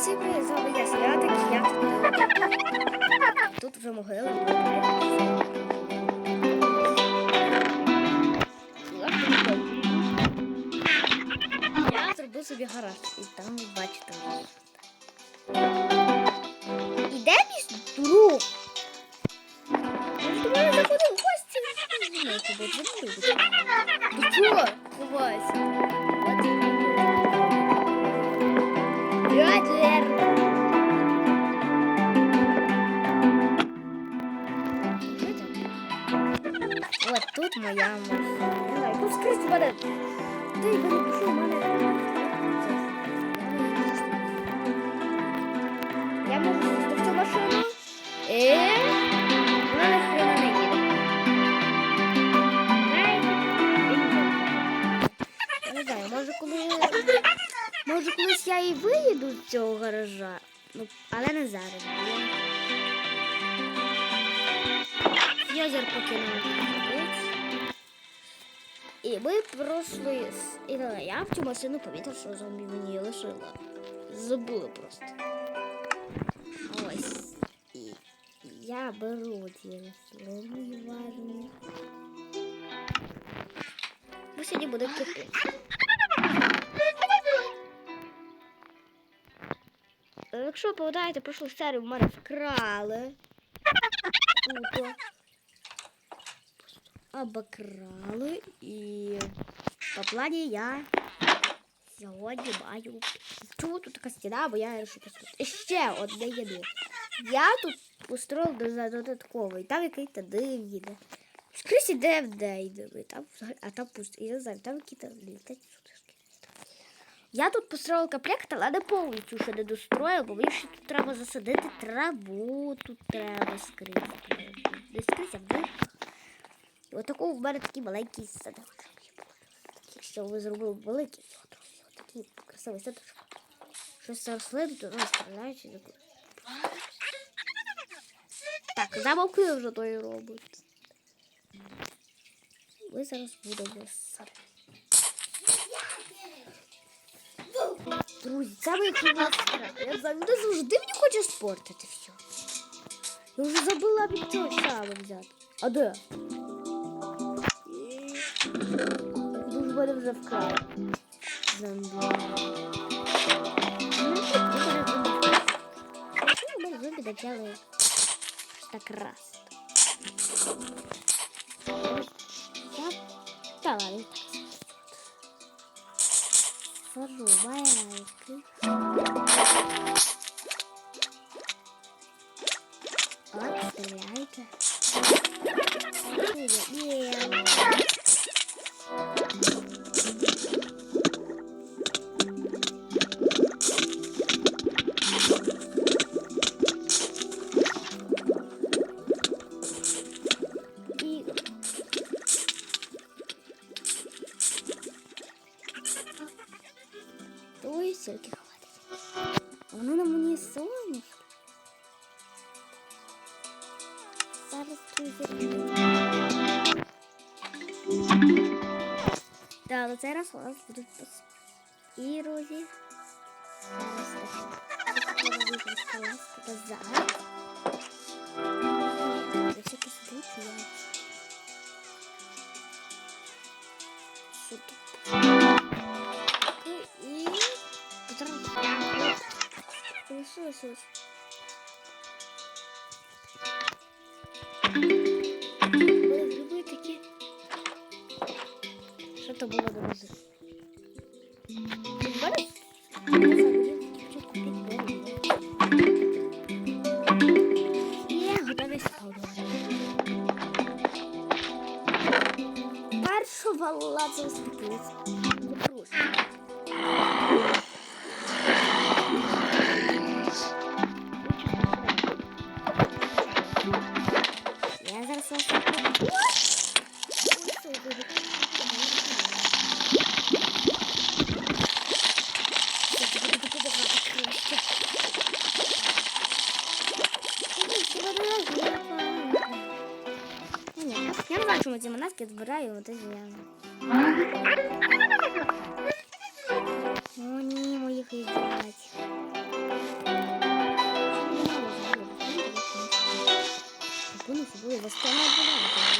всім привіт, з вами я Святик, тут вже могила. Я зробив собі гараж, і там ви бачите. І де мій друг? Гості. Ти чого? Ховайся. Моя машина. Не знаю, тут скрыть мене. Ти в мене? Я можу в цю машину. Я може коли Може, колись я і виїду з цього гаража, ну, але не зараз. Йозер покинув. І ми пройшли. з- І давай, я в цю машину помітив, що зомбі мені лишила. Забула просто. Ось. І я беру ці рослини важні. Ми сьогодні будемо кипити. Якщо ви пам'ятаєте, прошлу серію в мене вкрали. Обокрали і по плані я сьогодні маю. Чому тут така стіна, бо я вирішив построїти. Ще одне єди. Я тут построїв до- додатковий, там який-то дим їде. Скрізь іде в день, там, а там пусто. Я не знаю, там якісь літають сутишки. Я тут построїв комплект, але не повністю ще не достроїв, бо мені ще тут треба засадити траву, тут треба скрізь. Не скрізь, а в І отаку в мене такий маленький садок. Якщо ви зробили великий, от, такий красивий садочок. Щось рослин, то ну, стріляють і. Так, замовки вже то і робить. Ми зараз будемо садити. Друзі, це моя кімната. Я знаю, вона завжди мені хоче спортити все. Я вже забула від цього саме взяти. А де? Вже вкрали. Зомбі. Ну, тут мене зомбі вкрали. Чому мене зомбі почали так раз? Я... Та ладно, так сажу байки. От, стреляйте. Зараз. Так, але цей у нас будуть. І друзі. Зараз так. Треба виключити ласка все посадить я. Сюди. І... Ось, ось, ось. підбору. Є, готовий сходу. Першого лазу стеклиць. Запрошую. Я зараз вас ягідки збираю, от і О, ні, моїх їдять. Вони собою восстановлювати.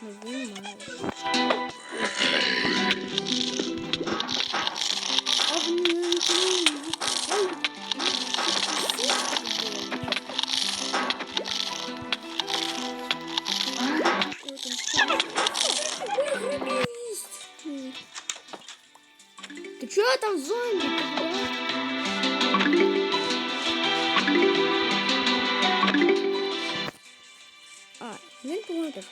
виймаю. Ты чё там зомби? -то? Він по-моєму теж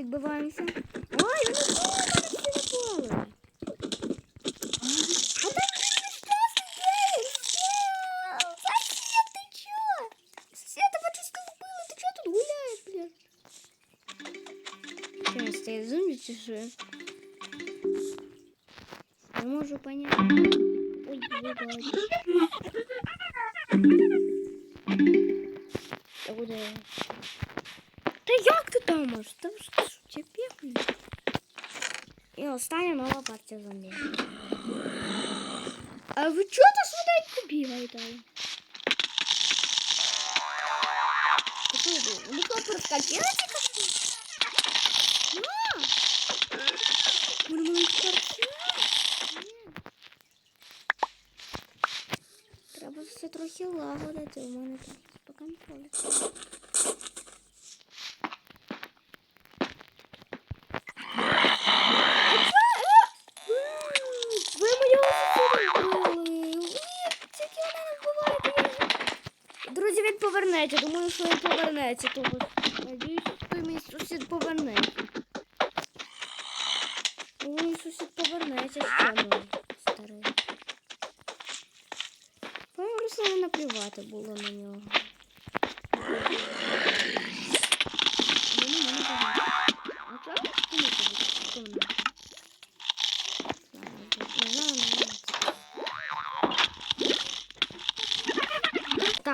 відбиваємося. Ой, вони знову мене всі напали. А там нещасний гей! Сосед, ти чо? Сосед, бачу, що вбили, ти чо тут гуляєш, блядь? Що, я стою зомбі чи що? Не можу понять. Ой, вибач. Та куди я? Та як ти там можеш? Та ж ти що, тебе? І остання нова партія зомбі. А ви чого так швиденько бігаєте? Ти що, ви? Ви що, проскочили тільки що? На! Вони мене скорчили. Ні. Треба все трохи лагодити, у мене тут по контролю. Повернеться. Думаю, що він повернеться. Тому надіюсь, що мій сусід повернеться. Думаю, сусід повернеться ще мій старий. Просто наплювати було на нього. А чого ви скинете?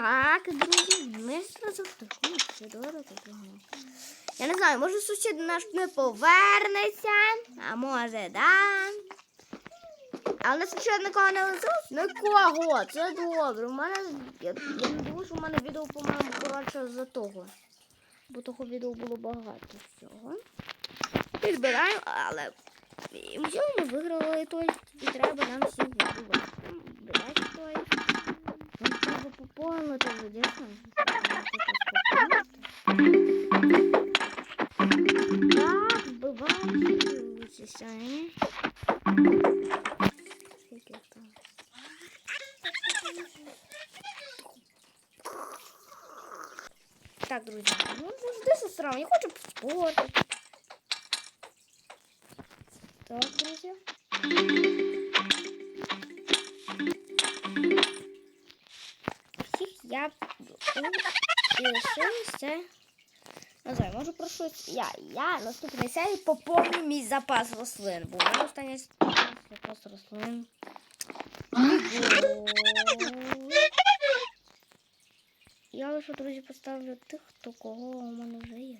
Так, друзі, ми зразу втихнули дорого того. Я не знаю, може сусід наш не повернеться, а може, да. Але сусід нікого не лишилось? Нікого, це добре. У мене, я, я не думаю, що в мене відео, по-моєму, коротше за того. Бо того відео було багато всього. Підбираємо, але ми виграли той, і треба нам всім Так, друзі, ну завжди сестра, я хочу поспорити. Так, друзі. Всіх я і. Не знаю, може про щось. Я, я наступний серії поповню мій запас рослин, бо мене останній запас рослин. Я лише, друзі, поставлю тих, хто кого у мене вже є.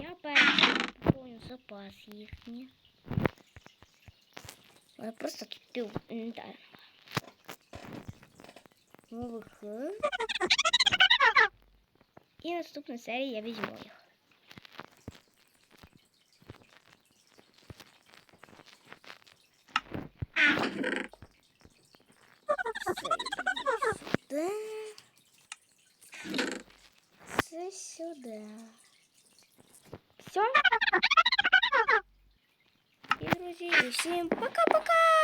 Я перший поповню запас їхній. Я просто тут пів інвентар. Нових. І наступної серії я візьму їх. Це. Це сюди. Все. И, друзі, всім пока-пока!